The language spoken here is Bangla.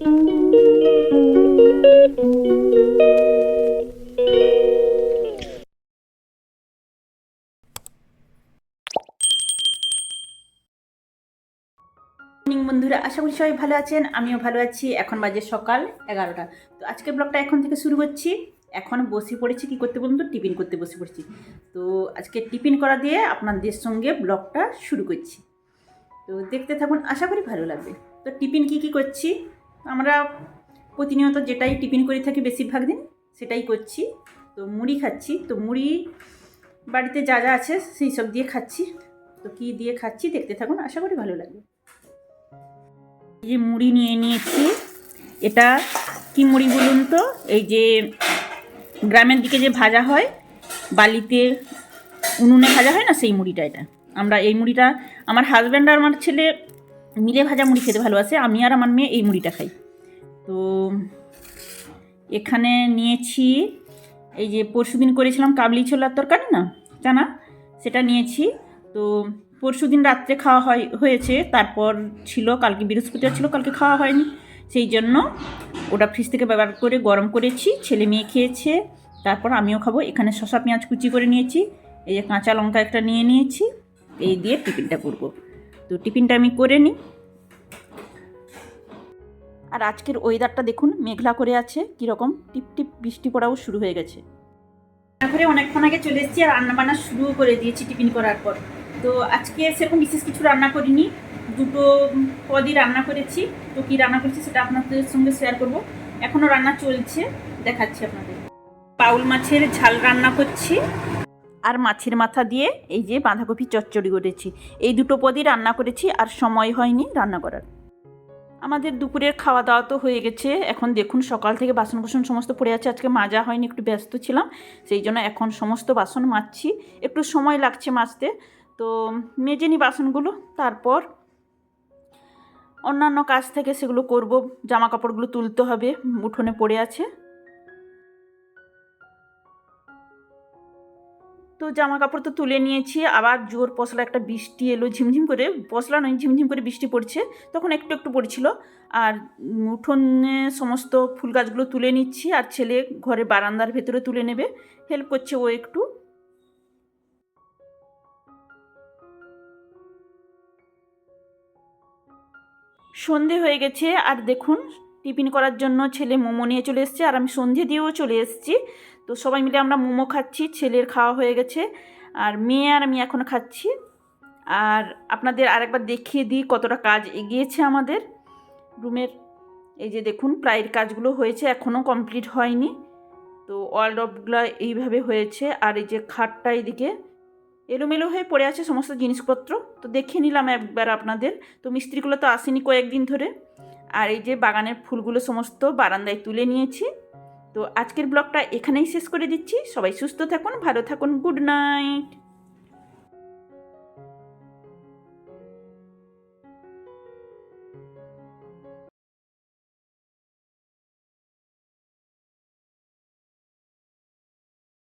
বন্ধুরা, আশা করি সবাই ভালো আছেন। আমিও ভালো আছি। এখন বাজে সকাল এগারোটা। তো আজকের ব্লগটা এখন থেকে শুরু করছি। এখন বসে পড়েছি, কি করতে বলুন তো? টিফিন করতে বসে পড়েছি। তো আজকে টিফিন করা দিয়ে আপনাদের সঙ্গে ব্লগটা শুরু করছি। তো দেখতে থাকুন, আশা করি ভালো লাগবে। তো টিফিন কি কি করছি? আমরা প্রতিনিয়ত যেটাই টিফিন করে থাকি বেশিরভাগ দিন, সেটাই করছি। তো মুড়ি খাচ্ছি। তো মুড়ি বাড়িতে যা যা আছে সেই সব দিয়ে খাচ্ছি। তো কি দিয়ে খাচ্ছি দেখতে থাকুন, আশা করি ভালো লাগবে। এই যে মুড়ি নিয়ে নিয়েছি, এটা কি মুড়ি বলুন তো? এই যে গ্রামের দিকে যে ভাজা হয়, বালিতে উনুনে ভাজা হয় না সেই মুড়িটা এটা। আমরা এই মুড়িটা, আমার হাজব্যান্ড আর আমার ছেলে মিলে ভাজা মুড়ি খেতে ভালোবাসে, আমি আর আমার মেয়ে এই মুড়িটা খাই। তো এখানে নিয়েছি, এই যে পরশু দিন করেছিলাম কাবলি ছোলার তরকারি না জানা সেটা নিয়েছি। তো পরশু দিন রাত্রে খাওয়া হয়, হয়েছে, তারপর ছিল, কালকে বৃহস্পতিবার ছিল, কালকে খাওয়া হয়নি। সেই জন্য ওটা ফ্রিজ থেকে ব্যবহার করে গরম করেছি, ছেলে মেয়ে খেয়েছে, তারপর আমিও খাব। এখানে শসা, পেঁয়াজ কুচি করে নিয়েছি, এই যে কাঁচা লঙ্কা একটা নিয়ে নিয়েছি, এই দিয়ে টিফিনটা করব। তো টিফিনটা আমি করে নিই। আর আজকের ওয়েদারটা দেখুন, মেঘলা করে আছে, কীরকম টিপ টিপ বৃষ্টি পড়াও শুরু হয়ে গেছে। রান্নাঘরে অনেকক্ষণ আগে চলে এসেছি আর রান্না বান্না শুরু করে দিয়েছি টিফিন করার পর। তো আজকে সেরকম বিশেষ কিছু রান্না করিনি, দুটো পদই রান্না করেছি। তো কী রান্না করেছি সেটা আপনাদের সঙ্গে শেয়ার করব। এখনও রান্না চলছে, দেখাচ্ছি আপনাদের। পাউল মাছের ঝাল রান্না করছি। আর মাছের মাথা দিয়ে এই যে বাঁধাকপি চচ্চড়ি করেছি। এই দুটো পদই রান্না করেছি আর সময় হয়নি রান্না করার। আমাদের দুপুরের খাওয়া দাওয়া তো হয়ে গেছে। এখন দেখুন সকাল থেকে বাসন কোসন সমস্ত পড়ে আছে। আজকে মাজা হয়নি, একটু ব্যস্ত ছিলাম। সেই জন্য এখন সমস্ত বাসন মাজছি। একটু সময় লাগছে মাজতে। তো মেজে নিই বাসনগুলো, তারপর অন্যান্য কাজ থেকে সেগুলো করব। জামা কাপড়গুলো তুলতে হবে, উঠোনে পড়ে আছে। তো জামা কাপড় তো তুলে নিয়েছি, আবার জোর পশলা একটা বৃষ্টি এলো, ঝিমঝিম করে, পশলা নয়, ঝিমঝিম করে বৃষ্টি পড়ছে, তখন একটু একটু পড়ছিল। আর উঠোনে সমস্ত ফুল গাছগুলো তুলে নিচ্ছি, আর ছেলে ঘরে বারান্দার ভেতরে তুলে নেবে হেল্প করছে ও একটু। সন্ধে হয়ে গেছে, আর দেখুন টিফিন করার জন্য ছেলে মোমো নিয়ে চলে এসছে আর আমি সন্ধে দিয়েও চলে এসেছি। তো সবাই মিলে আমরা মোমো খাচ্ছি, ছেলের খাওয়া হয়ে গেছে আর মেয়ে আর আমি এখনও খাচ্ছি। আর আপনাদের আরেকবার দেখিয়ে দিই কতটা কাজ এগিয়েছে আমাদের। রুমের এই যে দেখুন প্রায়ের কাজগুলো হয়েছে এখনও কমপ্লিট হয়নি। তো ওয়ার্ল্ড অফগুলো এইভাবে হয়েছে আর এই যে খাটটা এদিকে এলোমেলো হয়ে পড়ে আছে সমস্ত জিনিসপত্র। তো দেখে নিলাম একবার আপনাদের। তো মিস্ত্রিগুলো তো আসেনি কয়েকদিন ধরে। আর এই যে বাগানের ফুলগুলো সমস্ত বারান্দায় তুলে নিয়েছি। তো আজকের ব্লগটা এখানেই শেষ করে দিচ্ছি। সবাই সুস্থ থাকুন, ভালো থাকুন, গুড নাইট।